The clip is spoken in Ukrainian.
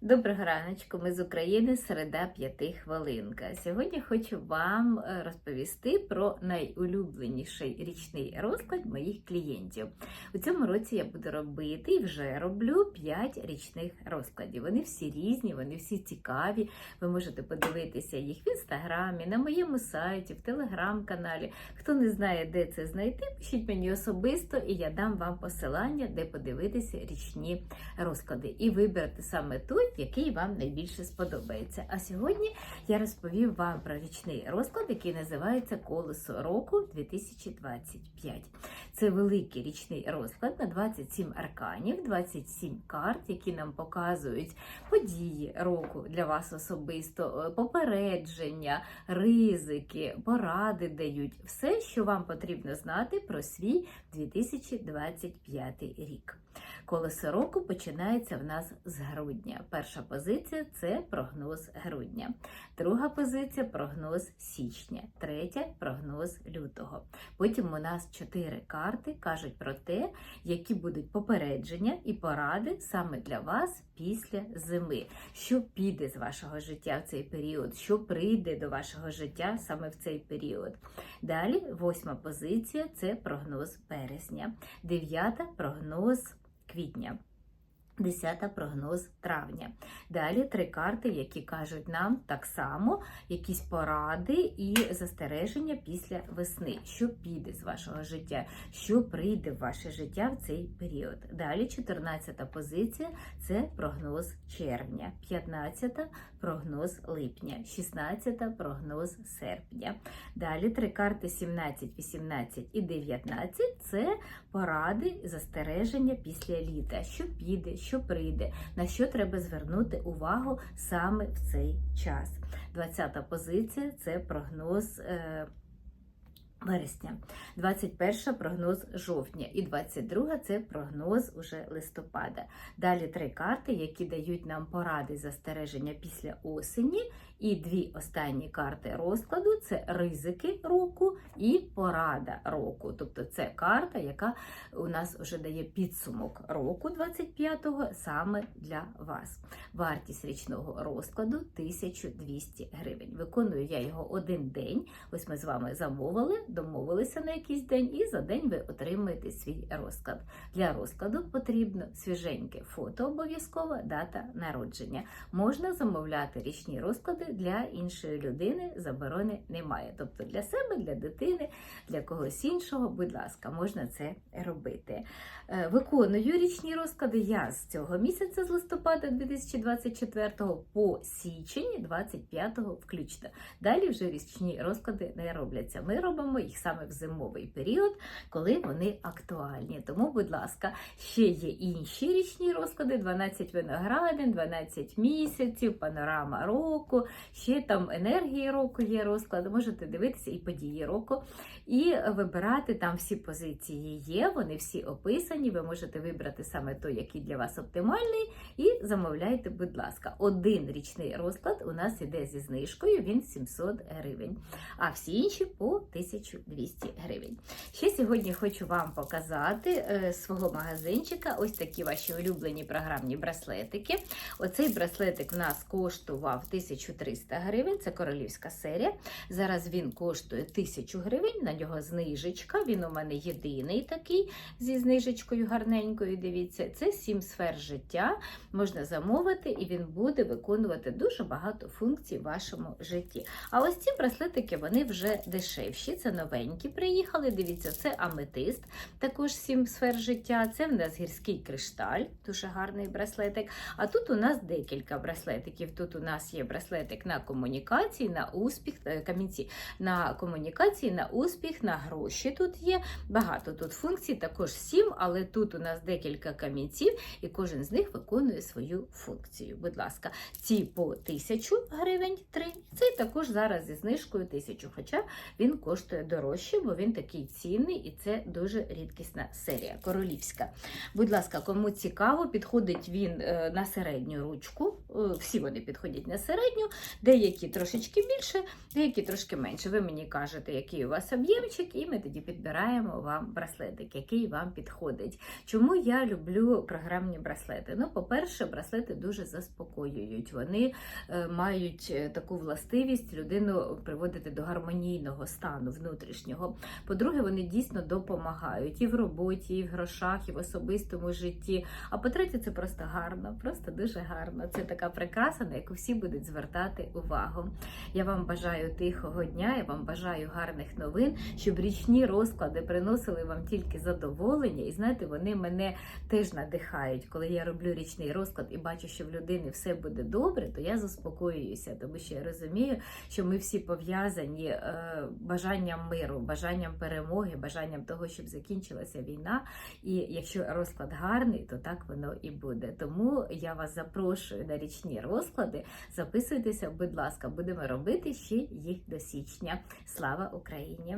Доброго раночку, ми з України, середа п'яти хвилинка. Сьогодні хочу вам е, розповісти про найулюбленіший річний розклад моїх клієнтів. У цьому році я буду робити і вже роблю 5 річних розкладів. Вони всі різні, вони всі цікаві. Ви можете подивитися їх в інстаграмі, на моєму сайті, в телеграм-каналі. Хто не знає, де це знайти, пишіть мені особисто, і я дам вам посилання, де подивитися річні розклади. І виберете саме той, який вам найбільше сподобається. А сьогодні я розповім вам про річний розклад, який називається Колесо року 2025. Це великий річний розклад на 27 арканів, 27 карт, які нам показують події року для вас особисто, е, попередження, ризики, поради дають все, що вам потрібно знати про свій 2025 рік. Колесо року починається в нас з грудня. Перша позиція це прогноз грудня. Друга позиція прогноз січня. Третя прогноз лютого. Потім у нас чотири карти кажуть про те, які будуть попередження і поради саме для вас після зими. Що піде з вашого життя в цей період, що прийде до вашого життя саме в цей період. Далі, восьма позиція це прогноз березня. Дев'ята прогноз квітня. Десята прогноз травня. Далі три карти, які кажуть нам так само якісь поради і застереження після весни, що піде з вашого життя, що прийде в ваше життя в цей період. Далі 14 позиція це прогноз червня, 15 прогноз липня, 16 прогноз серпня. Далі три карти 17, 18 і 19 це поради, застереження після літа, що піде, що прийде, на що треба звернути увагу саме в цей час. 20-та позиція це прогноз. Вересня, 21 прогноз жовтня і 22 це прогноз уже листопада. Далі три карти, які дають нам поради застереження після осені. І дві останні карти розкладу це ризики року і порада року. Тобто це карта, яка у нас вже дає підсумок року 25-го саме для вас. Вартість річного розкладу 1200 гривень. Виконую я його один день. Ось ми з вами замовили, домовилися на якийсь день, і за день ви отримуєте свій розклад. Для розкладу потрібно свіженьке фото, обов'язково дата народження. Можна замовляти річні розклади для іншої людини заборони немає. Тобто для себе, для дитини, для когось іншого, будь ласка, можна це робити. Е, Виконую річні розклади я з цього місяця, з листопада 2024 по січень 25 включно. Далі вже річні розклади не робляться. Ми робимо їх саме в зимовий період, коли вони актуальні. Тому, будь ласка, ще є інші річні розклади: 12 виноградин, 12 місяців, панорама року, ще там енергії року є розклад. Можете дивитися і події року, і вибирати там всі позиції є, вони всі описані. Ви можете вибрати саме той, який для вас оптимальний, і замовляйте, будь ласка. Один річний розклад у нас іде зі знижкою, він 700 гривень, а всі інші по 1200 гривень. Ще сьогодні хочу вам показати е, свого магазинчика. Ось такі ваші улюблені програмні браслетики. Оцей браслетик в нас коштував 1300 гривень, це королівська серія. Зараз він коштує 1000 гривень, на нього знижечка. Він у мене єдиний такий зі знижечкою гарненькою. Дивіться, це 7 сфер життя. Можна замовити, і він буде виконувати дуже багато функцій в вашому житті. А ось ці браслетики вони вже дешевші. Це новенькі приїхали. Дивіться, це аметист, також 7 сфер життя. Це в нас гірський кришталь, дуже гарний браслетик. А тут у нас декілька браслетиків. Тут у нас є браслетик на комунікації, на успіх, е, камінці на комунікації, на успіх, на гроші. Тут є багато тут функцій, також 7, але тут у нас декілька камінців, і кожен з них виконує свою функцію. Будь ласка, ці по 1000 гривень 3, цей також зараз зі знижкою 1000, хоча він коштує дорожче, бо він такий цінний і це дуже рідкісна серія, королівська. Будь ласка, кому цікаво, підходить він е, на середню ручку, всі вони підходять на середню, деякі трошечки більше, деякі трошки менше. Ви мені кажете, який у вас об'ємчик, і ми тоді підбираємо вам браслетик, який вам підходить. Чому я люблю програмні браслети? Ну, по-перше, браслети дуже заспокоюють. Вони е, мають е, таку властивість людину приводити до гармонійного стану внутрішнього. По-друге, вони дійсно допомагають і в роботі, і в грошах, і в особистому житті. А по-третє, це просто гарно, просто дуже гарно. Це така прикраса, на яку всі будуть звертати увагу. Я вам бажаю тихого дня, я вам бажаю гарних новин, щоб річні розклади приносили вам тільки задоволення. І знаєте, вони мене теж надихають. Коли я роблю річний розклад і бачу, що в людини все буде добре, то я заспокоююся, тому що я розумію, що ми всі пов'язані е, бажанням миру, бажанням перемоги, бажанням того, щоб закінчилася війна. І якщо розклад гарний, то так воно і буде. Тому я вас запрошую на річні розклади. Записуйтеся, будь ласка, будемо робити ще їх до січня. Слава Україні!